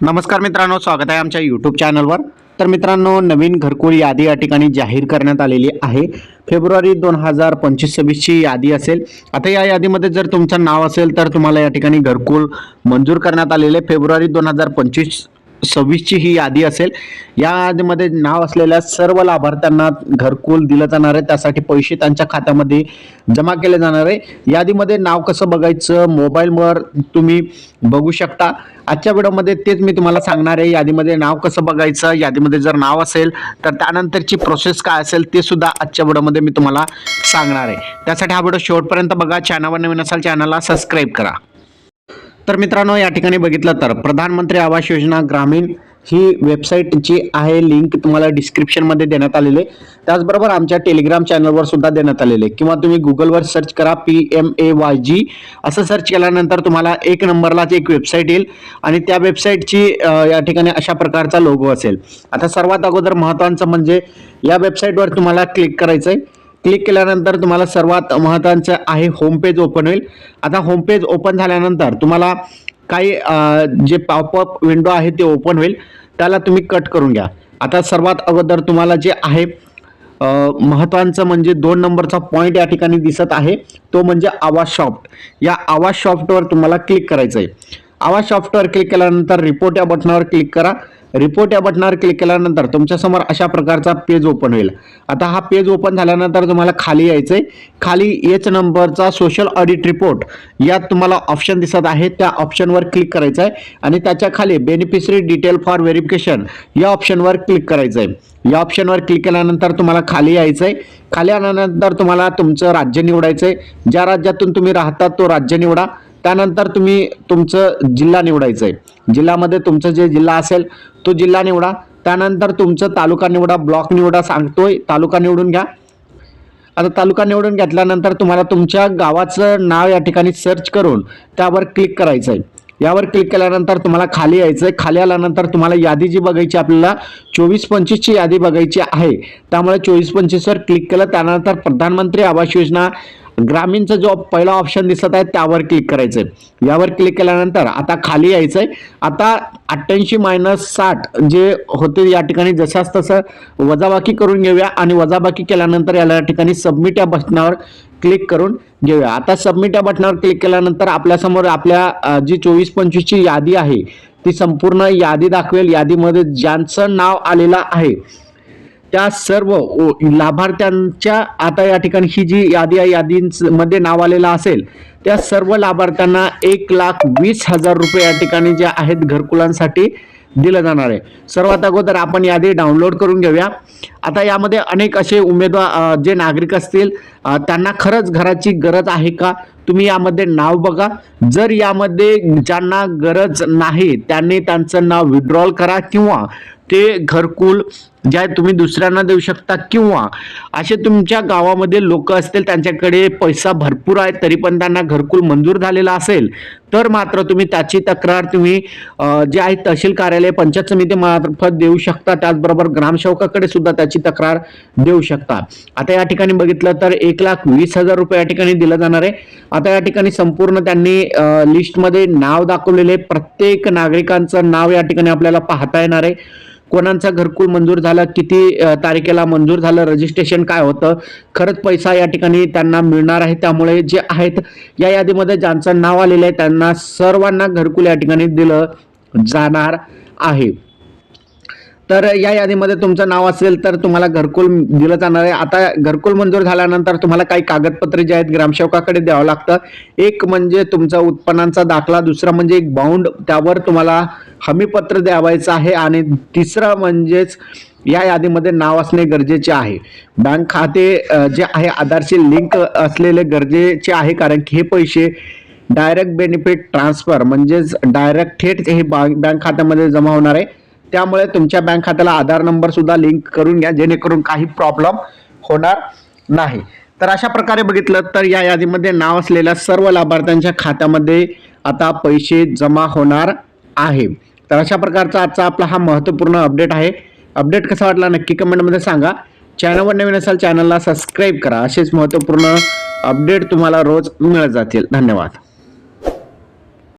नमस्कार मित्रांनो स्वागत आहे आमच्या यूट्यूब चॅनलवर तर मित्रांनो नवीन घरकुल यादी या ठिकाणी जाहीर करण्यात आलेली आहे. फेब्रुवारी दोन हजार पंचवीस सव्वीसची यादी असेल. आता या यादीमध्ये जर तुमचं नाव असेल तर तुम्हाला या ठिकाणी घरकुल मंजूर करण्यात आलेले फेब्रुवारी दोन हजार पंचवीस सव्वीसची ही यादी असेल. या यादीमध्ये नाव असलेल्या सर्व लाभार्थ्यांना घरकुल दिलं जाणार आहे. त्यासाठी पैसे त्यांच्या खात्यामध्ये जमा केले जाणार आहे. यादीमध्ये नाव कसं बघायचं? मोबाईलवर तुम्ही बघू शकता. आजच्या व्हिडिओमध्ये तेच मी तुम्हाला सांगणार आहे. यादीमध्ये नाव कसं बघायचं? यादीमध्ये जर नाव असेल तर त्यानंतरची प्रोसेस काय असेल ते सुद्धा आजच्या व्हिडिओमध्ये मी तुम्हाला सांगणार आहे. त्यासाठी हा व्हिडिओ शेवटपर्यंत बघा. चॅनलवर नवीन असाल चॅनलला सबस्क्राईब करा. तर मित्रांनो या ठिकाणी बघितलं तर प्रधानमंत्री आवास योजना ग्रामीण ही वेबसाईटची आहे. लिंक तुम्हाला डिस्क्रिप्शनमध्ये देण्यात आलेले त्याचबरोबर आमच्या टेलिग्राम चॅनलवर सुद्धा देण्यात आलेले किंवा तुम्ही गुगलवर सर्च करा P M A Y G असं सर्च केल्यानंतर तुम्हाला एक नंबरलाच एक वेबसाईट येईल आणि त्या वेबसाईटची या ठिकाणी अशा प्रकारचा लोगो असेल. आता सर्वात अगोदर महत्त्वाचं म्हणजे या वेबसाईटवर तुम्हाला क्लिक करायचं आहे क्लिक केल्यानंतर तुम्हाला सर्वात महत्त्वाचं आहे होमपेज ओपन होईल. आता होमपेज ओपन झाल्यानंतर तुम्हाला काही जे पॉपअप विंडो आहे ते ओपन होईल. त्याला तुम्ही कट करून घ्या. आता सर्वात अगोदर तुम्हाला जे आहे महत्त्वाचं म्हणजे दोन नंबरचा पॉईंट या ठिकाणी दिसत आहे. तो म्हणजे आवाज सॉफ्ट या आवाज सॉफ्टवर तुम्हाला क्लिक करायचं आहे आवाज सॉफ्टवर क्लिक केल्यानंतर रिपोर्ट या बटनावर क्लिक करा. रिपोर्ट या बटनावर क्लिक केल्यानंतर तुमच्यासमोर अशा प्रकारचा पेज ओपन होईल. आता हा पेज ओपन झाल्यानंतर तुम्हाला खाली यायचं आहे खाली एच नंबरचा सोशल ऑडिट रिपोर्ट यात तुम्हाला ऑप्शन दिसत आहे. त्या ऑप्शनवर क्लिक करायचं आहे आणि त्याच्याखाली बेनिफिशरी डिटेल फॉर व्हेरिफिकेशन या ऑप्शनवर क्लिक करायचं आहे या ऑप्शनवर क्लिक केल्यानंतर तुम्हाला खाली यायचं आहे खाली आल्यानंतर तुम्हाला तुमचं राज्य निवडायचं आहे ज्या राज्यातून तुम्ही राहता तो राज्य निवडा. त्यानंतर तुम्ही तुमचं जिल्हा निवडायचं आहे जिल्ह्यामध्ये तुमचं जे जिल्हा असेल तो जिल्हा निवडा. त्यानंतर तुमचं तालुका निवडा ब्लॉक निवडा सांगतोय. तालुका निवडून घ्या. आता तालुका निवडून घेतल्यानंतर तुम्हाला तुमच्या गावाचं नाव या ठिकाणी सर्च करून त्यावर क्लिक करायचं आहे यावर क्लिक केल्यानंतर तुम्हाला खाली यायचं आहे खाली आल्यानंतर तुम्हाला यादी जी बघायची आपल्याला चोवीस पंचवीसची यादी बघायची आहे. त्यामुळे चोवीस पंचवीसवर क्लिक केलं त्यानंतर प्रधानमंत्री आवास योजना ग्रामीणचा जो पहिला ऑप्शन दिसत आहे त्यावर क्लिक करायचं आहे यावर क्लिक केल्यानंतर आता खाली यायचं आहे आता अठ्ठ्याऐंशी मायनस साठ जे होते या ठिकाणी जशाच तसं वजाबाकी करून घेऊया. आणि वजाबाकी केल्यानंतर याला या ठिकाणी सबमिट या बटनावर क्लिक करून घेऊया. आता सबमिट या बटनावर क्लिक केल्यानंतर आपल्यासमोर आपल्या जी चोवीस पंचवीसची यादी आहे ती संपूर्ण यादी दाखवेल. यादीमध्ये ज्यांचं नाव आलेलं आहे त्या सर्व ओ- लाभार्थ्यांच्या आता या ठिकाणी ही जी यादी आहे यादींमध्ये नाव आलेलं असेल त्या सर्व लाभार्थ्यांना एक लाख वीस हजार रुपये या ठिकाणी जे आहेत घरकुलांसाठी दिलं जाणार आहे. सर्वात अगोदर आपण यादी डाउनलोड करून घेऊया. आता यामध्ये अनेक असे उमेदवार जे नागरिक असतील त्यांना खरंच घराची गरज आहे का? तुम्ही यामध्ये नाव बघा. जर यामध्ये ज्यांना गरज नाही त्यांनी त्यांचं नाव विड्रॉल करा किंवा ते घरकुल ज्या तुम्ही दुसऱ्यांना देऊ शकता किंवा असे तुमच्या गावामध्ये लोक असतील त्यांच्याकडे पैसा भरपूर आहे तरी पण त्यांना घरकुल मंजूर झालेला असेल तर मात्र तुम्ही त्याची तक्रार तुम्ही जे आहे तहसील कार्यालय पंचायत समिती मार्फत देऊ शकता त्याचबरोबर ग्रामसेवकाकडे सुद्धा त्याची तक्रार देऊ शकता. आता या ठिकाणी बघितलं तर एक लाख वीस हजार रुपये या ठिकाणी दिलं जाणार आहे. आता या ठिकाणी संपूर्ण त्यांनी लिस्टमध्ये नाव दाखवलेले प्रत्येक नागरिकांचं नाव या ठिकाणी आपल्याला पाहता येणार आहे. कोणाचं घरकुल मंजूर झालं किती तारखेला मंजूर झालं रजिस्ट्रेशन काय होतं खरंच पैसा या ठिकाणी त्यांना मिळणार आहे. त्यामुळे जे आहेत या यादीमध्ये ज्यांचं नाव आलेलं आहे त्यांना सर्वांना घरकुल या ठिकाणी दिलं जाणार आहे. तर या यादीमध्ये तुमचं नाव असेल तर तुम्हाला घरकुल दिलं जाणार आहे. आता घरकुल मंजूर झाल्यानंतर तुम्हाला काही कागदपत्रे जे आहेत ग्रामसेवकाकडे द्यावं लागतं. एक म्हणजे तुमचा उत्पन्नाचा दाखला दुसरा म्हणजे एक बाउंड त्यावर तुम्हाला हमीपत्र द्यावायचं आहे आणि तिसरं म्हणजेच या यादीमध्ये नाव असणे गरजेचे आहे. बँक खाते जे आहे आधारशी लिंक असलेले गरजेचे आहे कारण की हे पैसे डायरेक्ट बेनिफिट ट्रान्सफर म्हणजेच डायरेक्ट थेट हे बँक खात्यामध्ये जमा होणार आहे. त्यामुळे तुमच्या बँक खात्याला आधार नंबर सुद्धा लिंक करून घ्या जेणेकरून काही प्रॉब्लेम होणार नाही. तर अशा प्रकारे बघितलं तर या यादीमध्ये नाव असलेल्या सर्व लाभार्थ्यांच्या खात्यामध्ये आता पैसे जमा होणार आहे. तर अशा प्रकारचा आजचा आपला हा महत्त्वपूर्ण अपडेट आहे. अपडेट कसा वाटला नक्की कमेंटमध्ये सांगा. चॅनलवर नवीन असाल चॅनलला सबस्क्राईब करा. असेच महत्त्वपूर्ण अपडेट तुम्हाला रोज मिळत जातील. धन्यवाद.